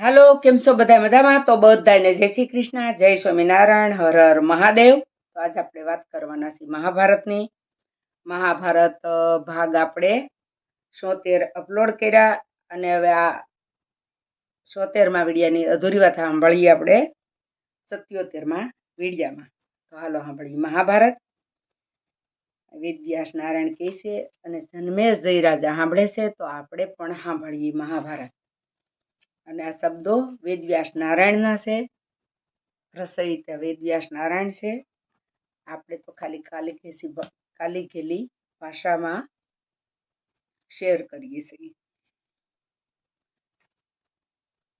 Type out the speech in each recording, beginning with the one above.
હાલો, કેમ છો બધા મજામાં? તો બધાને જય શ્રી કૃષ્ણ, જય સ્વામિનારાયણ, હર હર મહાદેવ. તો આજે આપણે વાત કરવાના છીએ મહાભારતની. મહાભારત ભાગ આપણે સોતેર અપલોડ કર્યા અને હવે આ સોતેરમાં વીડિયાની અધૂરી વાત સાંભળીએ આપણે સત્યોતેરમાં વિડિયામાં. તો હાલો સાંભળીએ મહાભારત. વેદવ્યાસ નારાયણ કહે છે અને જન્મેશ જય રાજા સાંભળે છે, તો આપણે પણ સાંભળીએ મહાભારત. અને આ શબ્દો વેદવ્યાસ નારાયણના છે. રસહિતા વેદવ્યાસ નારાયણ છે. આપણે તો ખાલી કાલી ઘેસી કાલી ઘેલી ભાષામાં શેર કરીએ છીએ.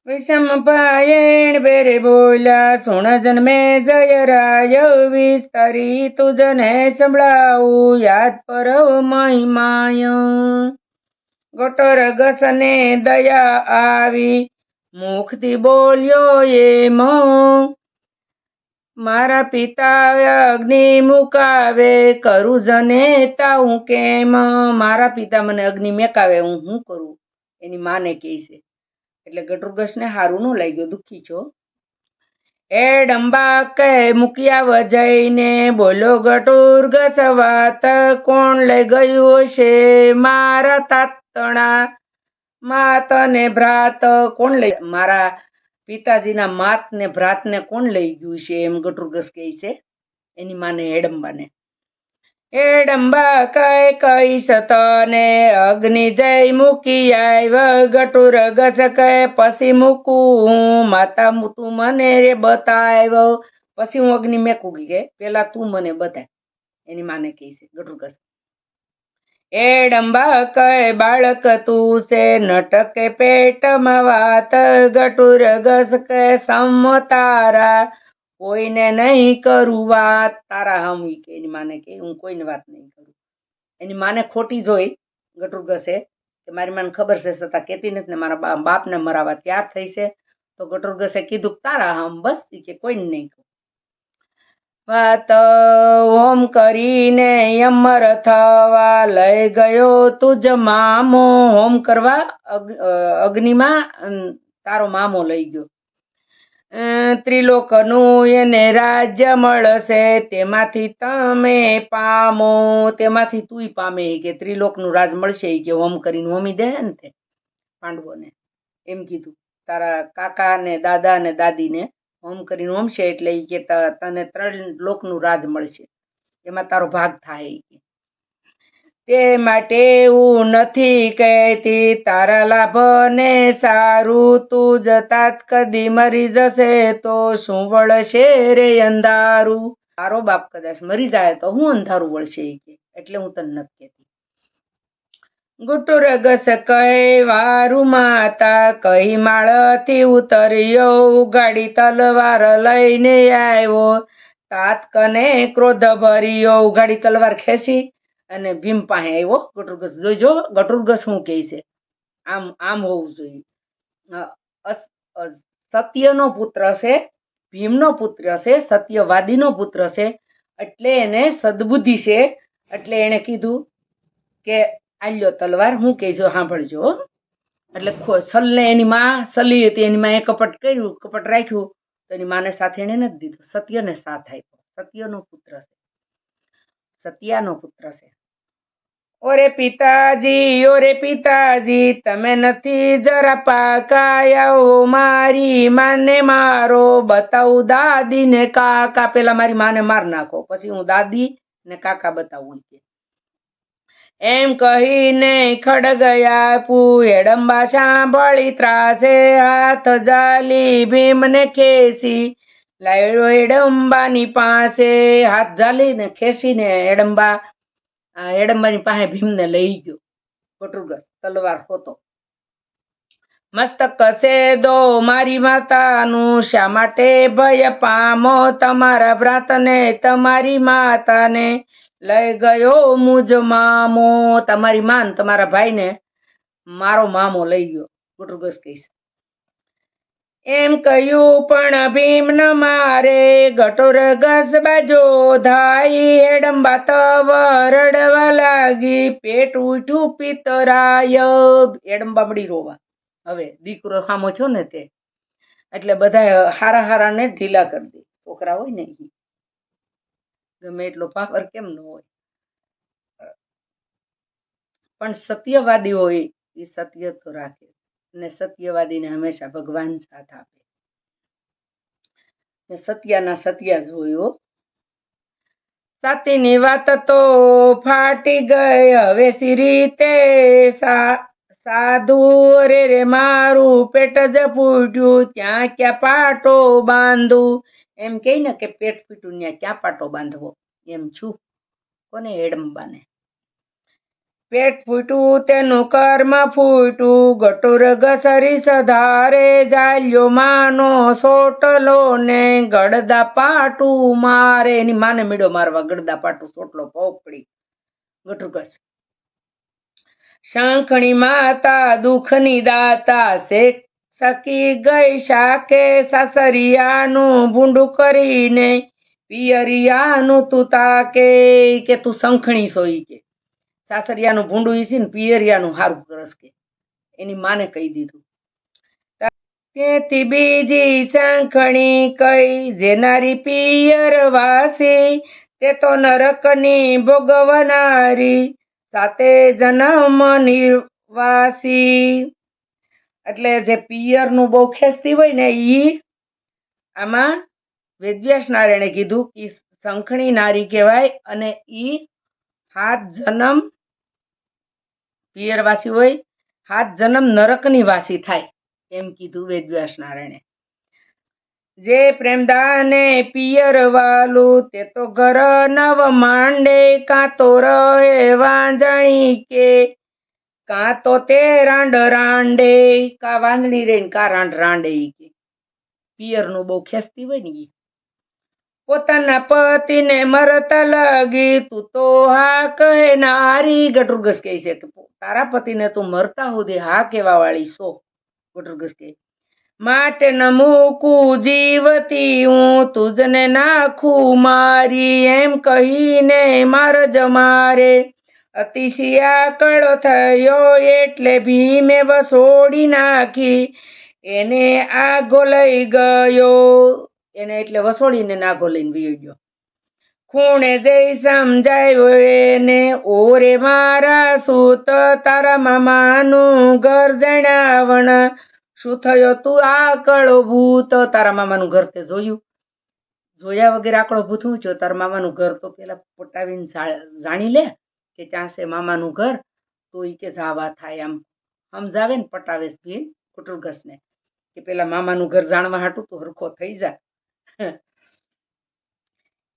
વિષમ પાયણ બેરે બોલ્યા, સોણ જન્મે જય રાય, વિસ્તરી તુજને સંભળાવું, યાદ પરવ મહિમાય. ગોટર ગસને દયા આવી. મુખથી બોલ્યો મો. મારા પિતા અગ્નિ મુકાવે, કરું જને તાવું કેમ? મારા પિતા મને અગ્નિ મેકાવે, હું શું કરું? એની માને કહે છે. એટલે ગટુરગસને સારું ન લાગ્યો, દુઃખી છો? એ ડંબા કહે મૂક્યા વજઈને બોલો ગટુરગસ વાત કોણ લઈ ગયું છે? મારા તાતણા માત ને ભ્રાત કોણ લઈ મારા પિતાજીના માત ને ભ્રાત ને કોણ લઈ ગયું છે? એમ ગટુરગસ કહે છે. એની માને હેડંબાને હેડંબા કઈ કહીશ તને? અગ્નિ જય મૂકી આવ ગટુરગસ કહે પછી મૂકું? હું માતા મુ- તું મને રે બતાવ પછી હું અગ્નિ મેકું કે પેલા તું મને બતાય. એની માને કહે છે ગટુરગસ. એ ડંબા કહે બાળક તું છે? નટકે પેટમાં વાત ગટુર ગસ કે સમ તારા કોઈને નહીં કરું વાત. તારા હમ ઈ કે, એની માને કે હું કોઈને વાત નહીં કરું. એની માને ખોટી જોઈ, ગટુર ઘસે, કે મારી માને ખબર છે છતાં કહેતી નથી ને મારા બાપને મરાવા ત્યાર થઈ છે. તો ગટુર ઘસે કીધું તારા હમ બસ કે કોઈને નહીં કહું વાત ઓમ કરીને અમર થવા લઈ ગયો તુજ મામો. હોમ કરવા અગ્નિમાં તારો મામો લઈ ગયો. ત્રિલોકનું એને રાજ્ય મળશે, તેમાંથી તમે પામો. તેમાંથી તુંય પામે કે ત્રિલોકનું રાજ મળશે કે હોમ કરીને હોમી દે ને તે પાંડવોને. એમ કીધું. તારા કાકા ને દાદા ને દાદીને હોમ કરીને હોમશે એટલે એ કે તને ત્રણ લોકનું રાજ મળશે. એમાં તારો ભાગ થાય કે. તે માટે એવું નથી કહેતી, તારા લાભ ને સારું તું જતા કદી મરી જશે તો શું વળશે રે અંધારું? તારો બાપ કદાચ મરી જાય તો હું અંધારું વળશે કે. એટલે હું તને નથી કહેતી. ગુટુરગસ કહે વારું માતા કહી માળથી ઉતર્યો, ઉગાડી તલવાર લઈને આવ્યો. તાત કને ક્રોધ ભર્યો, ઉગાડી તલવાર ખેંચી અને ભીમ પાસે આવ્યો. ગટુરગસ જોઈજો ગટુરગસ શું કહે છે? આમ આમ હોવું જોઈએ. સત્યનો પુત્ર છે, ભીમનો પુત્ર છે, સત્યવાદીનો પુત્ર છે, એટલે એને સદબુદ્ધિ છે. એટલે એણે કીધું કે આલ્યો તલવાર, હું કહેજો સાંભળજો. એટલે સલને એની માં, સલી હતી, એની માએ કપટ કર્યું, કપટ રાખ્યું, તો એની માને સાથે એણે નથી દીધું. સત્યને સાથ આપ્યો. સત્યનો પુત્ર છે. સત્યાનો પુત્ર છે. ઓરે પિતાજી ઓરે પિતાજી, તમે નથી જરા પાકાયા મારી માને મારો, બતાવું દાદી ને કાકા. પેલા મારી માને માર નાખો. પછી હું દાદી ને કાકા બતાવું કે. એમ કહીને ખડગયા આપું હેડંબા સાંભળી ત્રાસે હાથ જાલી ભીમને ખેસી. લાવ્યો હેડંબાની પાસે, હાથ જાલીને ખેસીને હેડંબા હેડંબાની પાસે ભીમને લઈ ગયો. કટુરગસ તલવાર હોતો. મસ્તક કસે દો મારી માતાનું, શા માટે ભય પામો તમારા ભ્રાતને, તમારી માતાને? લઈ ગયો મુજ મામો. તમારી માન, તમારા ભાઈને મારો મામો લઈ ગયો કટુરગસ કહીશ. એમ કહ્યું, પણ ભીમ ન મારે, ગટોર ગસ બાજો ધાઈ, હેડંબા તવ રડવા લાગી, પેટ ઉઠું પિતરાય. એડંબા મળી રોવા. હવે દીકરો સામો છો ને તે, એટલે બધા હારા હારાને ઢીલા કરી દે. છોકરા હોય ને ગમે એટલો પાવર કેમ ન હોય. પણ સત્યવાદી હોય એ સત્ય તો રાખે અને સત્યવાદીને હંમેશા ભગવાન સાથ આપે સત્યના સત્ય જ હોય સાતીની વાત તો ફાટી ગઈ. હવે સી રીતે સાધુ રે રે મારું પેટ જ ફૂટ્યું. ત્યાં ક્યાં પાટો બાંધું? એમ કહે ને કે પેટ ફીટું ત્યાં ક્યાં પાટો બાંધવો? એમ છું. કોને હેડંબાને? પેટ ફૂટું તેનું કર્મ ફૂટું, ગટુર ઘસરી સધારે જાલ્યો માનો સોટલો ને ગડદા પાટું મારે. એની માને મીડો મારવા ગડદા પાટું, સોટલો પોપડી, ગટુર ઘસ. શંખણી માતા દુઃખની દાતા શેખ સકી ગઈ શાકે સાસરિયાનું ભૂંડું કરીને, પિયરિયાનું તું તાકે કે તું શંખણી સોઈ કે. સાસરિયાનું ભૂંડું ઈ છે ને પિયરિયાનું હારું કરસ કે. એની માને કહી દીધું. તેથી બીજી શંખણી કઈ જેનારી પિયર વાસી, તે તો નરકની ભોગવનારી સાતે જન્મ નિવાસી એટલે જે પિયરનું બહુ ખેંચતી હોય ને એ આમાં વેદવ્યાસ નારાયણે કીધું કે શંખણી નારી કહેવાય અને ઈ હાથ જન્મ પિયરવાસી હોય, હાથ જન્મ નરકની વાસી થાય એમ કીધું વેદવ્યાસ નારાયણે. જે પ્રેમદાને પિયર વાલું, તે તો ઘર નવ માંડે, કાં તો રહે વાંજણી કે કાં તો તે રાંડ રાંડે, કા વાંજણી રે કા રાંડ રાંડે કે કે. પિયરનું બહુ ખેંચતી હોય ને પોતાના પતિને મરતા લાગી, તું તો હા કહે નારી. ગટુરગસ કહે છે કે તારા પતિને તું મરતા સુધી હા કહેવા વાળી છો. ગટુરગસ કહે, માટે ન મૂકું જીવતી હું, તુજને નાખું મારી. એમ કહીને માર જમારે અતિશિયા કળો થયો એટલે ભીમે વસોડી નાખી. એને આગો લઈ ગયો. એને એટલે વસોડીને નાગો લઈને વી ગયો. ખૂણે જઈ સમજાયો એને, ઓરે મારા સૂત, તારા મામાનું ઘર જણાવણ. શું થયો તું આકળો ભૂત તારા મામાનું ઘર તે જોયું. જોયા વગર આકળો ભૂત હું છો તારા મામાનું ઘર તો પેલા પટાવીને જાણી લે. કે ત્યાં છે મામાનું ઘર, તો એ કે જાવા થાય આમ. સમજાવે ને પટાવે ભી કુટુરગસને કે પેલા મામાનું ઘર જાણવા હાટું તો હરખો થઈ જા.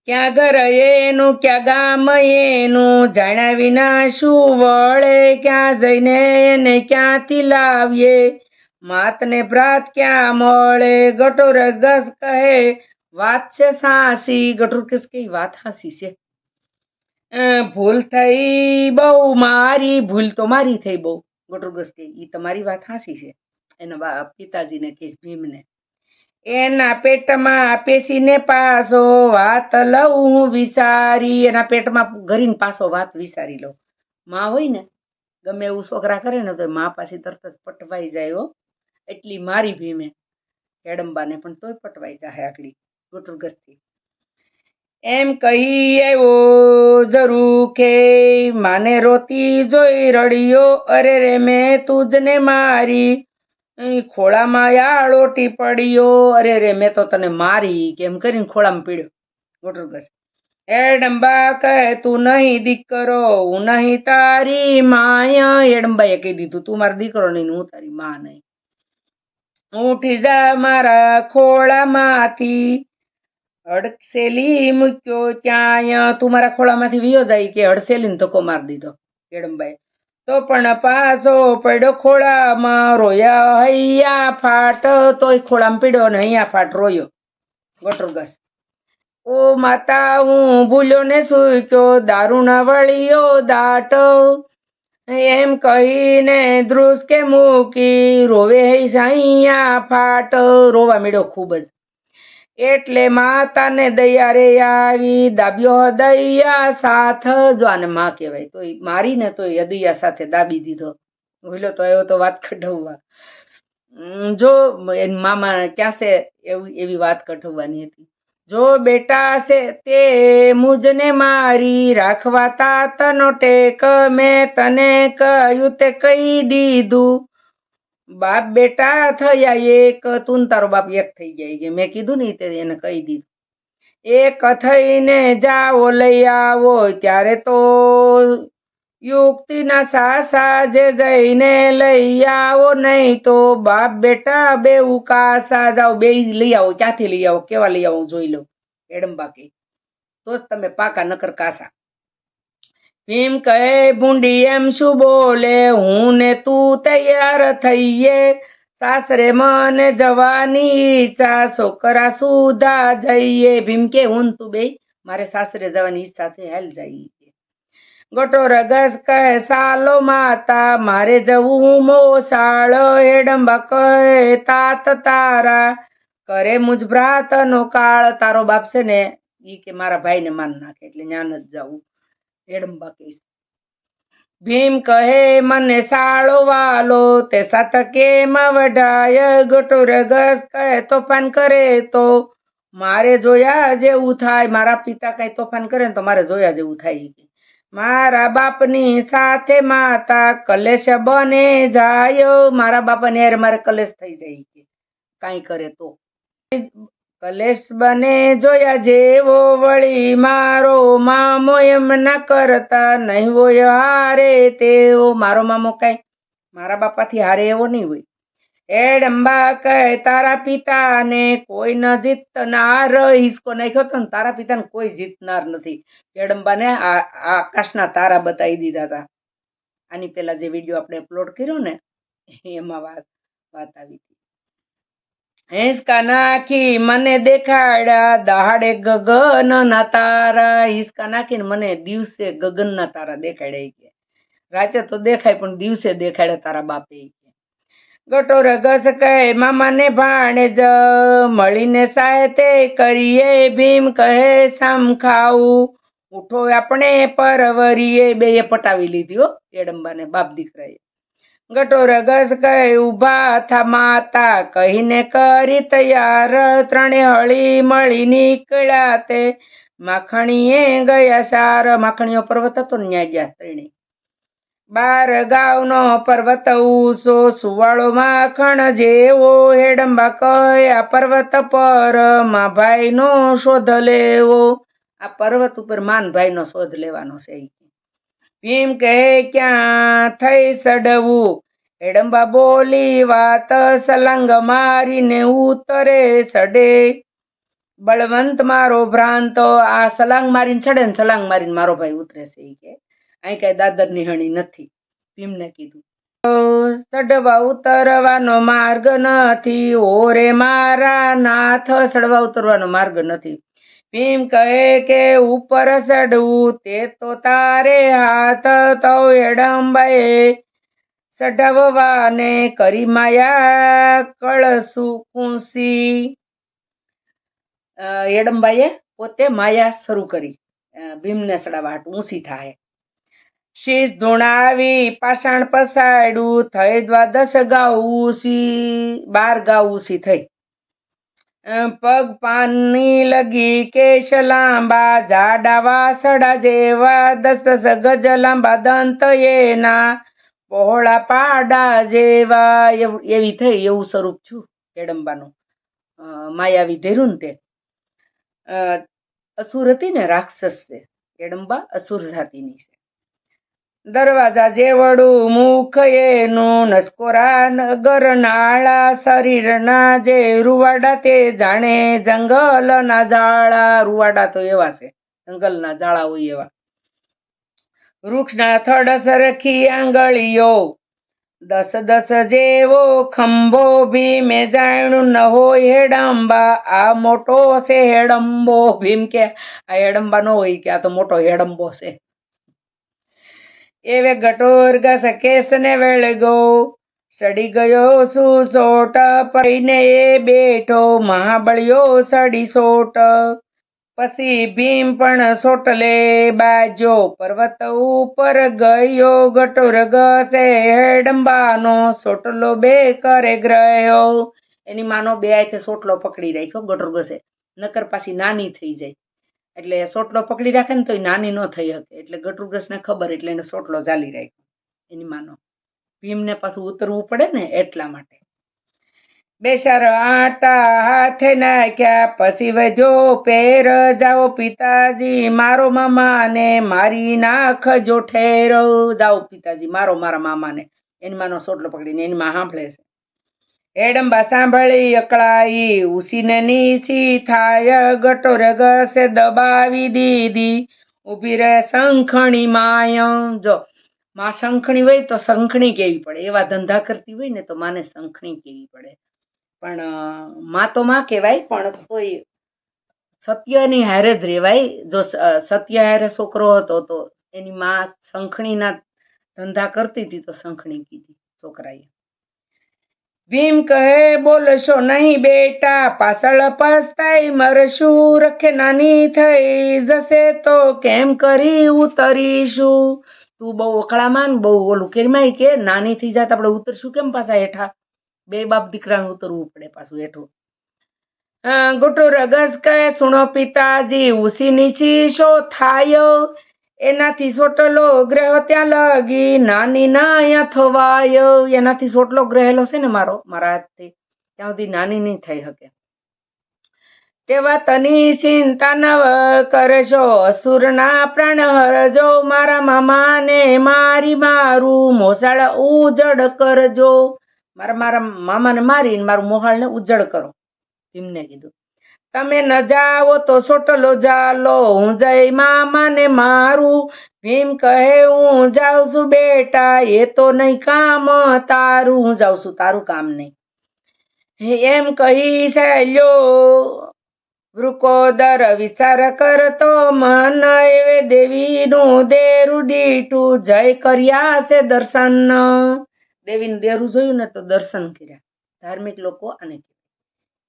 ક્યાં ઘર એનું, ક્યાં ગામ એનું, જાણ્યા વિના શું વળે? ક્યાં જઈને એને ક્યાંથી લાવીએ? માતને ભ્રાત ક્યાં મળે? ગટોર ગસ કહે, વાત છે સાસી. ગટુર કસ કઈ વાત હાસી છે? ભૂલ થઈ બહુ, મારી ભૂલ તો મારી થઈ બહુ. ગોટરગસ ગસ કે એ તમારી વાત હાસી છે. એના પિતાજીને કહીશ ભીમને. એના પેટમાં પેસીને પાસો વાત લઉં હું વિચારી, એના પેટમાં ઘરીને પાછો વાત વિચારી લઉં. માં હોય ને, ગમે એવું છોકરા કરે ને, તો માં પાસે તરત જ પટવાઈ જાય હો. એટલી મારી ભીમે. હેડંબાને પણ તોય પટવાઈ જાય આકડી ગુટુરગસથી એમ કહી આવ્યો, જરૂર કે માને રોતી જોઈ રડિયો, અરે રે મેં તુજને મારી ખોળામાં યાળોટી પડ્યો, અરે રે મેં તો તને મારી, કેમ કરીને ખોળામાં પીડ્યો? ગોટરગસ એ ડંબા કહે તું નહીં દીકરો, હું નહીં તારી માયા. એડંબાએ કહી દીધું, તું મારો દીકરો નહીં, હું તારી માં નહીં. ઉઠી જા મારા ખોળામાંથી હડસેલી મૂક્યો ત્યાં અહીંયા તું મારા ખોળામાંથી વિયો જાય કે હડસેલીને ધક્કો મારી દીધો કેડમભાઈ તો પણ પાછો પડ્યો ખોળામાં, રોયા હૈયા ફાટ, તોય ખોળામાં પીડ્યો ને અહીંયા ફાટ રોયો. ગટરગસ ઓ માતા, હું ભૂલ્યો ને સૂક્યો દારૂ ના વળ્યો દાટ. એમ કહીને ધ્રુસકે મૂકી, રોવે હૈયા ફાટ. રોવા મળ્યો ખૂબ જ. એટલે માતાને દયા રે આવી, દાબ્યો દયા સાથ જો આને માં કહેવાય. તો મારીને તો અદૈયા સાથે દાબી દીધો. ભૂલો તો એવો તો વાત કઢવવા. જો એની મામા ક્યાં છે એવી એવી વાત કઢવવાની હતી. જો બેટા છે તે મુજને મારી રાખવા તાતનો ટેક, મેં તને કહ્યું તે કહી દીધું. બાપ બેટા થયા એક, તું તારો બાપ એક થઈ જાય કે મેં કીધું ને તે એને કહી દીધું. એક થઈને જાઓ, લઈ આવો, ત્યારે તો યુક્તિના સાસા જે જઈને લઈ આવો, નહીં તો બાપ બેટા બે કાસા જાઓ, બે લઈ આવો, ક્યાંથી લઈ આવો, કેવા લઈ આવો, જોઈ લઉં એડમ બાકી તો જ તમે પાકા નકર કાસા. ભીમ કહે, ભૂંડી, એમ શું બોલે? હું ને તું તૈયાર થઈએ. સાસરે મને જવાની ઈચ્છા, છોકરા સુધા જઈએ. ભીમ કે હું તું બે મારે સાસરે જવાની ઈચ્છા છે, હાલ જઈએ. ગોટો રગસ કહે, સાલો માતા, મારે જવું મોસાળ. હેડંબા કહે, તાત તારા. કરે મુજ ભ્રાતનો કાળ. તારો બાપ છે ને, ઈ કે મારા ભાઈને માન નાખે, એટલે જ્ઞાન જ જવું હેડંબા કહીશ ભીમ કહે, મને સાળો વાલો, તે સાત કેમ વઢાય? ગોટો રગસ કહે, તોફાન કરે તો? મારે જોયા જેવું થાય. મારા પિતા કઈ તોફાન કરે ને તો મારે જોયા જેવું થાય. મારા બાપની સાથે માતા કલેશ બને જાય. મારા બાપાને યાર મારે કલેશ થઈ જાય કાંઈ કરે તો. કલેશ બને જોયા જેવો વળી મારો મામો એમ ના કરતા નહીં હોય હારે તેવો. મારો મામો કઈ મારા બાપાથી હારે એવો નહીં હોય. એડંબા કહે, તારા પિતાને કોઈ ન જીતનાર. હિસકો નાખ્યો તો તારા પિતાને કોઈ જીતનાર નથી. એ આ આકાશના તારા બતાવી દીધા હતા આની પહેલા જે વીડિયો આપણે અપલોડ કર્યો ને, એમાં વાત વાત આવી હતી નાખી મને દેખાડ્યા, દહાડે ગગન ના તારા. હિંચકા નાખીને મને દિવસે ગગનના તારા દેખાડ્યા કે. રાતે તો દેખાય પણ દિવસે દેખાડે તારા બાપે કે. ગટોર ગસ કહે, મામાને ભાણે જ. મળીને સાહેતે કરીએ ભીમ કહે, સામ ખાવું. ઉઠો આપણે પરવરીએ. બે પટાવી લીધી હો એડંબાને બાપ દીકરાએ. ગટોર ગસ કહે ઊભા થા માતા. કહીને કરી તૈયાર, ત્રણે હળી મળી નીકળ્યા તે. માખણીએ ગયા સાર, માખણીઓ પર્વત હતો ન્યા ગયા ત્રણે. બાર ગાવનો પર્વત ઉસો સુવાળો માખણ જેવો હેડંબા કયા પર્વત પર. માં ભાઈનો શોધ લેવો. આ પર્વત ઉપર માન ભાઈનો શોધ લેવાનો છે ભીમ કહે, ક્યાં થઈ સડવું? હેડંબા બોલી વાત સલંગ મારીને ઉતરે સડે. બળવંત મારો ભ્રાંત, આ સલાંગ મારીને ચડે ને સલાંગ મારીને મારો ભાઈ ઉતરે છે કે. અહીં કઈ દાદર નિહણી નથી. ભીમને કીધું. ચડવા ઉતરવાનો માર્ગ નથી. ઓરે મારા નાથ ચડવા ઉતરવાનો માર્ગ નથી. ભીમ કહે કે ઉપર ચડવું તે તો તારે હાથ તો એડંબાએ ચઢાવવાને કરી માયા કળસુ કુંસી અ, પોતે માયા શરૂ કરી. ભીમને સડાવાટ ઊંસી થાય શીશ ધૂણાવી પાષાણ પસાડ્યું થઈ દ્વાદશ ગાઉસી બાર ગાઉસી થઈ. પગ પાની લગી કેશ લાંબા જાડા વાસડા જેવા દસ દસ ગજ લાંબા દંત એના. પહોળા પાડા જેવા એવ- થઈ એવું સ્વરૂપ છું હેડંબાનું માયાવી ધેરું તે. અસુર હતી ને રાક્ષસ છે. હેડંબા અસુર જાતિની છે. દરવાજા જેવડું મુખ એનું નસકોરા નગર નાળા શરીરના જે રૂવાડા તે જાણે જંગલના જાળા રૂવાડા તો એવા છે. જંગલના જાળા હોય એવા. વૃક્ષના થડ સરખી આંગળીઓ. દસ દસ જેવો ખંભો ભીમે જાણ્યું ન હોય હેડંબા. આ મોટો છે હેડંબો. ભીમ કે આ હેડંબા નો હોય કે આ તો મોટો હેડંબો છે. એવે ગટોર ગસ કેસને વેળગો. સડી ગયો સુસોટ પરીને એ બેઠો. મહાબળિયો સડી સોટ. પછી ભીમ પણ સોટલે બાજો પર્વત ઉપર ગયો ગટોર ગસે હેડંબાનો સોટલો બે કરે ગ્રહ્યો. એની માનો બે હાથે સોટલો પકડી રાખ્યો ગટોર ગસે નકર પાછી નાની થઈ જાય. એટલે સોટલો પકડી રાખે ને તો નાની ન થઈ શકે. એટલે ગટુરગ્રસને ખબર એટલે એને સોટલો ચાલી રાખ્યો. એની માનો ભીમને પાછું ઉતરવું પડે ને એટલા માટે. બેસાર આટા હાથે નાખ્યા. પછી વજો પેર જાઓ પિતાજી, મારો મામાને મારી નાખ જો ઠેર જાઓ પિતાજી, મારો મારા મામાને. એની માનો સોટલો પકડીને એની માં સાંભળે છે. એડંબા સાંભળી અકળાઈ, ઉસીને નીસી થાય ગટોર ઘસે દબાવી દીધી. ઊભી રહે શંખણી માય જો, માં શંખણી હોય તો શંખણી કેવી પડે? એવા ધંધા કરતી હોય ને તો માને શંખણી કેવી પડે? પણ માં તો માં કહેવાય, પણ કોઈ સત્યની હારે જ રહેવાય જો સત્ય હારે છોકરો હતો તો એની માં શંખણીના ધંધા કરતી હતી તો શંખણી કીધી છોકરાએ. ભીમ કહે, બોલશો નહીં બેટા, પાછળ પસ્તાઈ મરશું. રખે નાની થઈ જશે તો કેમ કરી ઉતરીશું? તું બહુ ને બહુ ઓલું કેરમાય કે, નાની થઈ જાત આપણે ઉતરશું કેમ પાછા હેઠા? બે બાપ દીકરાનું ઉતરવું પડે પાછું હેઠું. ગુટુ રગસ કહે, સુણો પિતાજી ઉસી નીચી શો થાય. એનાથી સોટલો ગ્રહ ત્યાં લગી, નાની ના અહીંયા થવાય. એનાથી સોટલો ગ્રહેલો છે ને મારો, મારા હાથથી. ત્યાં સુધી નાની નહીં થઈ શકે. તેવા તની ચિંતા ન કરશો, અસુરના પ્રાણ હરજો. મારા મામાને મારી મારું મોસાળ ઉજડ કરજો. મારા મારા મામાને મારીને મારું મોહાળને ઉજ્જળ કરો. ભીમને કીધું, તમે ન જાઓ તો સોટલો જાલો, હું જઈ મામાને મારું. ભીમ કહે, હું જાઉં છું બેટા, એ તો નહીં કામ તારું. હું જાઉં છું, તારું કામ નહીં. એમ કહી સહેલ્યો વૃકોદર વિચાર કરતો મન એવે દેવીનું દેરું દીઠું જય કર્યા છે દર્શન. દેવીનું દેરું જોયું ને તો દર્શન કર્યા. ધાર્મિક લોકો આને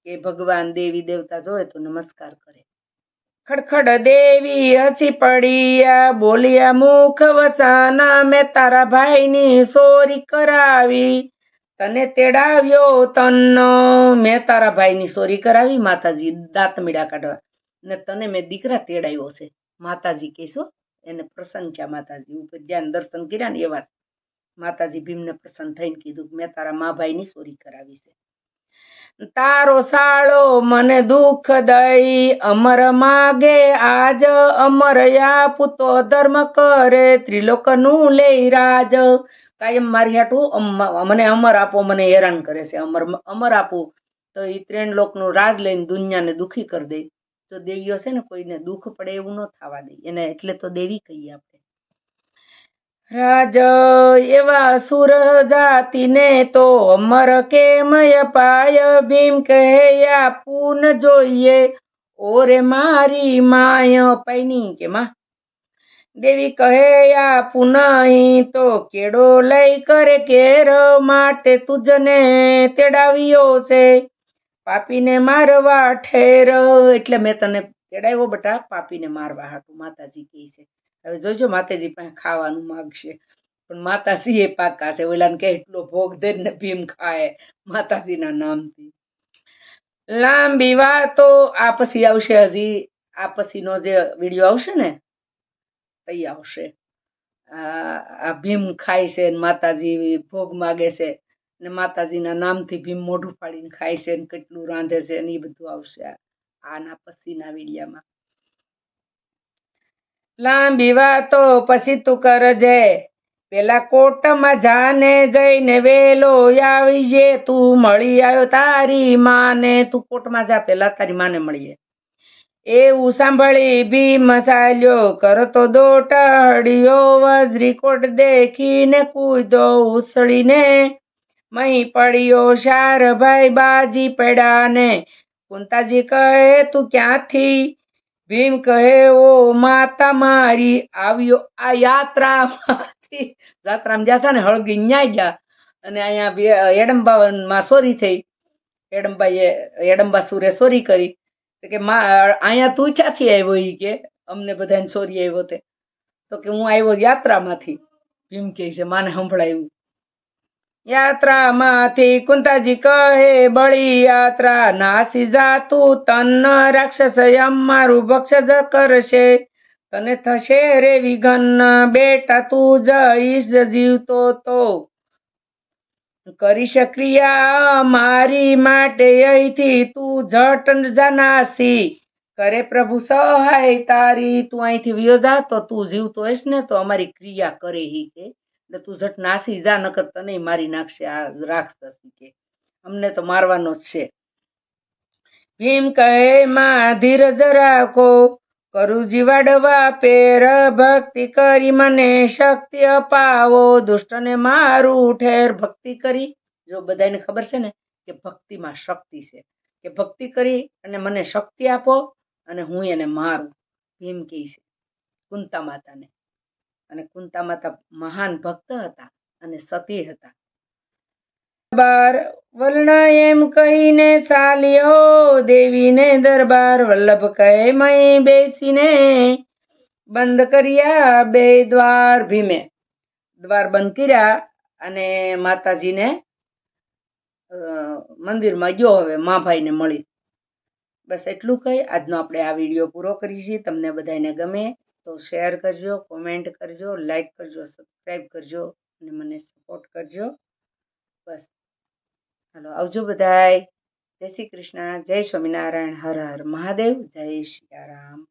કે ભગવાન દેવી દેવતા જોવે તો નમસ્કાર કરે. ખડખડ દેવી હસી પડ્યા, બોલ્યા મુખ વસાના, મેં તારા ભાઈની સોરી કરાવી. તને તેડાવ્યો તન્નો, મેં તારા ભાઈની સોરી કરાવી, માતાજી દાંત મીડા કાઢવા. ને તને મેં દીકરા તેડાવ્યો છે. માતાજી કહેશો, એને પ્રસન્ન થયા માતાજી ઉપર. ધ્યાન દર્શન કર્યા ને એવા માતાજી ભીમને પ્રસન્ન થઈને કીધું મેં તારા મા ભાઈની ચોરી કરાવી છે. તારો સાળો મને દુઃખ દઈ, અમર માગે, આજ અમર પૂતો ધર્મ કરે, ત્રિલોકનું લઈ રાજ. કાયમ મારી હાટું મને અમર આપો, મને હેરાન કરે છે. અમર અમર આપું, તો એ ત્રણ લોકનું રાજ લઈને દુનિયાને દુઃખી કરી દે. તો દેવીઓ છે ને કોઈને દુઃખ પડે એવું ન થવા દે. એને એટલે તો દેવી કહીએ આપણે. રાજ એવા સુર જાતિને તો અમર કેમય પાય ભીમ કહે પૂન જોઈએ. ઓરે મારી માય પૈની કે માં દેવી કહે આપું નહીં તો કેડો લઈ કરે કેર માટે તુજને તેડાવ્યો છે. પાપીને મારવા ઠેર. એટલે મેં તને તેડાવ્યો બટા, પાપીને મારવા હાટું માતાજી કહે છે. હવે જોજો માતાજી પાસે ખાવાનું માગશે. પણ માતાજી એ પાકા છે. ઓલાને કે એટલો ભોગ દે ને ભીમ ખાય. માતાજીના નામથી. લાંબી વાતો. આ પછી આવશે હજી. આ પછીનો જે વીડિયો આવશે ને, તઈ આવશે. આ ભીમ ખાય છે માતાજી ભોગ માગે છે ને માતાજીના નામથી ભીમ મોઢું ફાડીને ખાય છે ને કેટલું રાંધે છે ને એ બધું આવશે આના પછીના વિડીયામાં. લાંબી વાતો પછી તું કરજે. પેલા કોટમાં જાને જઈને વેલો આવી જે તું મળી આવ્યો તારી માને. તું કોટમાં જા, પેલા તારી માને મળીએ. એવું સાંભળી ભીમ મસાલ્યો કરતો દોટાડ્યો, વજરી કોટ દેખીને કૂદો ઉસળીને મહી પડ્યો શાર ભાઈ બાજી પડ્યાને કુંતાજી કહે, તું ક્યાંથી ભીમ કહે, ઓ માતા મારી, આવ્યો આ યાત્રામાંથી. યાત્રામાં ગયા હતા ને, હળગી ન્યા ગયા. અને અહીંયા એડંબામાં સોરી થઈ. એડંબાએ, એડંબા સુરે સોરી કરી. કે, મા, અહીંયા તું ક્યાંથી આવ્યો એ કે? અમને બધાને સોરી આવ્યો તે. તો કે, હું આવ્યો યાત્રામાંથી. ભીમ કહે છે, માને સંભળાયું. યાત્રામાંથી કુંતાજી કહે, બળી યાત્રા નાસી જાતું તન રાક્ષસ યમ મારું ભક્ષ જ કરશે. તને થશે રે વિઘન, બેટા તું જઈશ જીવતો તો. કરી શક્રિયા મારી માટે અહીંથી તું જટ જનાસી કરે પ્રભુ સહાય તારી, તું અહીંથી વિયો જા તો તું જીવતો હોઈશ ને તો અમારી ક્રિયા કરે હી કે એટલે તું ઝટ નાસી જા, નકર તને મારી નાખશે આ રાક્ષસી કે. અમને તો મારવાનો જ છે. ભીમ કહે, માં ધીરજ રાખો કરું જીવાડવા પેર ભક્તિ કરી, મને શક્તિ અપાવો. દુષ્ટને મારું ઠેર ભક્તિ કરી. જો બધાને ખબર છે ને કે ભક્તિમાં શક્તિ છે. કે ભક્તિ કરી અને મને શક્તિ આપો અને હું એને મારું. ભીમ કહે છે, કુંતા માતાને. અને કુંતા માતા મહાન ભક્ત હતા અને સતી હતા. દરબાર વર્ણ એમ કહીને સાલ્યો દેવીને દરબાર વલ્લભ કહે, મય બેસીને બંધ કર્યા બે દ્વાર ભીમે. દ્વાર બંધ કર્યા અને માતાજીને મંદિરમાં ગયો, હવે માભાઈને મળી. બસ એટલું કહી, આજનો આપણે આ વીડિયો પૂરો કરીએ તમને બધાને ગમે તો શેર કરજો, કોમેન્ટ કરજો, લાઈક કરજો, સબસ્ક્રાઈબ કરજો અને મને સપોર્ટ કરજો. બસ. હાલો, આવજો બધાય. જય શ્રી કૃષ્ણ, જય સ્વામિનારાયણ, હર હર મહાદેવ, જય સિયારામ